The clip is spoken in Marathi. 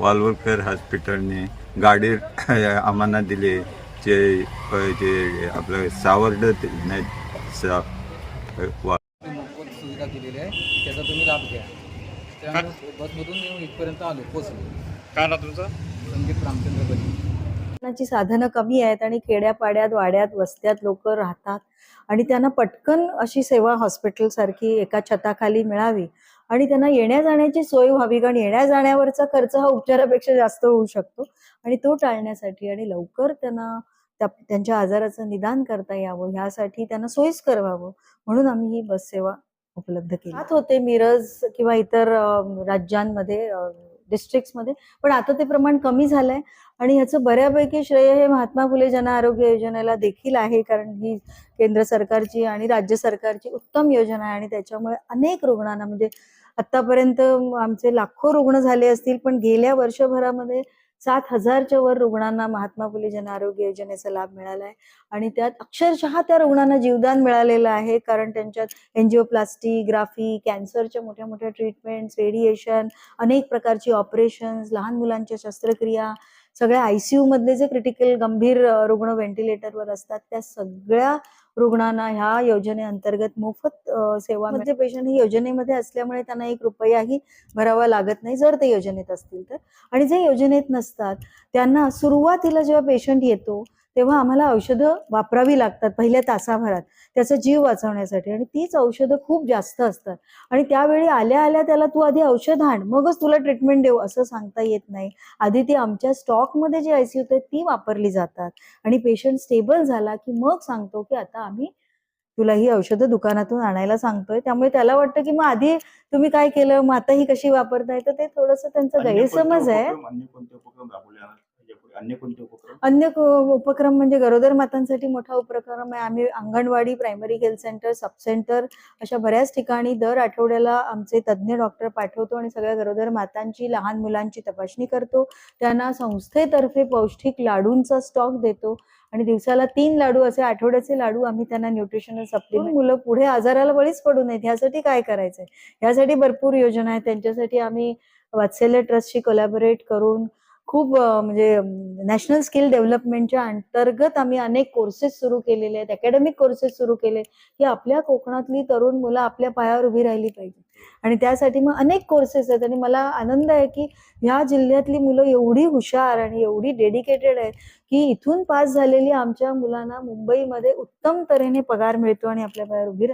वालवलकर हॉस्पिटलने गाडी आम्हाला दिली. जे जे आपलं सावर्ड नाही सा वा- मोफत सुविधा केलेली आहे. त्याचा तुम्ही लाभ घ्या. त्यामुळे बसमधून येऊन इथपर्यंत आलो पोचलो काय ना तुमचं? संदीप रामचंद्र बनी. ची साधनं कमी आहेत आणि खेड्यापाड्यात वाड्यात वस्त्यात लोक राहतात. आणि त्यांना पटकन अशी सेवा हॉस्पिटल सारखी एका छताखाली मिळावी आणि त्यांना येण्या जाण्याची सोय व्हावी कारण येण्या जाण्यावरचा खर्च हा उपचारापेक्षा जास्त होऊ शकतो. आणि तो टाळण्यासाठी आणि लवकर त्यांना त्यांच्या आजाराचं निदान करता यावं ह्यासाठी त्यांना सोयीस्कर व्हावं. म्हणून आम्ही ही बस सेवा उपलब्ध केली. होते मिरज किंवा इतर राज्यांमध्ये डिस्ट्रिक्टमध्ये पण आता ते प्रमाण कमी झालंय आणि ह्याचं बऱ्यापैकी श्रेय हे महात्मा फुले जन आरोग्य योजनेला देखील आहे कारण ही केंद्र सरकारची आणि राज्य सरकारची उत्तम योजना आहे आणि त्याच्यामुळे अनेक रुग्णांना म्हणजे आतापर्यंत आमचे लाखो रुग्ण झाले असतील पण गेल्या वर्षभरामध्ये सात हजारच्या वर रुग्णांना महात्मा फुले जन आरोग्य योजनेचा लाभ मिळाला आहे आणि त्यात अक्षरशः त्या रुग्णांना जीवदान मिळालेलं आहे कारण त्यांच्यात एन्जिओप्लास्टी ग्राफी कॅन्सरच्या मोठ्या मोठ्या ट्रीटमेंट्स रेडिएशन अनेक प्रकारची ऑपरेशन्स लहान मुलांच्या शस्त्रक्रिया सगळ्या आयसीयू मधले जे क्रिटिकल गंभीर रुग्ण व्हेंटिलेटरवर असतात त्या सगळ्या रुग्णांना ह्या योजनेअंतर्गत मोफत सेवा म्हणजे पेशंट ही योजनेमध्ये असल्यामुळे त्यांना एक रुपयाही भरावा लागत नाही जर ते योजनेत असतील तर. आणि जे योजनेत नसतात त्यांना सुरुवातीला जेव्हा पेशंट येतो तेव्हा आम्हाला औषधं वापरावी लागतात पहिल्या तासाभरात. त्याचा जीव वाचवण्यासाठी. आणि तीच औषधं खूप जास्त असतात. आणि त्यावेळी आल्या आल्या त्याला तू आधी औषध आण. मगच तुला ट्रीटमेंट देऊ असं सांगता येत नाही. आधी ती आमच्या स्टॉकमध्ये जी आयसीयू आहेत ती वापरली जातात. आणि पेशंट स्टेबल झाला की मग सांगतो की आता आम्ही तुला ही औषधं दुकानातून आणायला सांगतोय. त्यामुळे त्याला वाटतं की मग आधी तुम्ही काय केलं? मग आता ही कशी वापरताय? तर ते थोडंसं त्यांचं गैरसमज आहे. अन्य कोणते उपक्रम? अन्य उपक्रम म्हणजे गरोदर मातांसाठी मोठा उपक्रम आहे. आम्ही anganwadi primary health centre sub centre अशा बऱ्याच ठिकाणी दर आठवड्याला आमचे तज्ज्ञ डॉक्टर पाठवतो आणि सगळ्या गरोदर मातांची लहान मुलांची तपासणी करतो. त्यांना संस्थेतर्फे पौष्टिक लाडूंचा स्टॉक देतो आणि दिवसाला तीन लाडू असे आठवड्याचे लाडू आम्ही त्यांना न्यूट्रिशनल सप्लिमेंट मुलं पुढे आजाराला बळीच पडू नयेत. ह्यासाठी काय करायचंय? ह्यासाठी भरपूर योजना आहेत. त्यांच्यासाठी आम्ही वात्सल्य ट्रस्टशी कोलॅबोरेट करून खूप म्हणजे नॅशनल स्किल डेव्हलपमेंटच्या अंतर्गत आम्ही अनेक कोर्सेस सुरू केलेले आहेत अकॅडमिक कोर्सेस सुरू केले की आपल्या कोकणातली तरुण मुलं आपल्या पायावर उभी राहिली पाहिजे. आणि त्यासाठी मग अनेक कोर्सेस आहेत आणि मला आनंद आहे की ह्या जिल्ह्यातली मुलं एवढी हुशार आणि एवढी डेडिकेटेड आहेत की इथून पास झालेली आमच्या मुलांना मुंबईमध्ये उत्तम तऱ्हेने पगार मिळतो आणि आपल्या पायावर उभी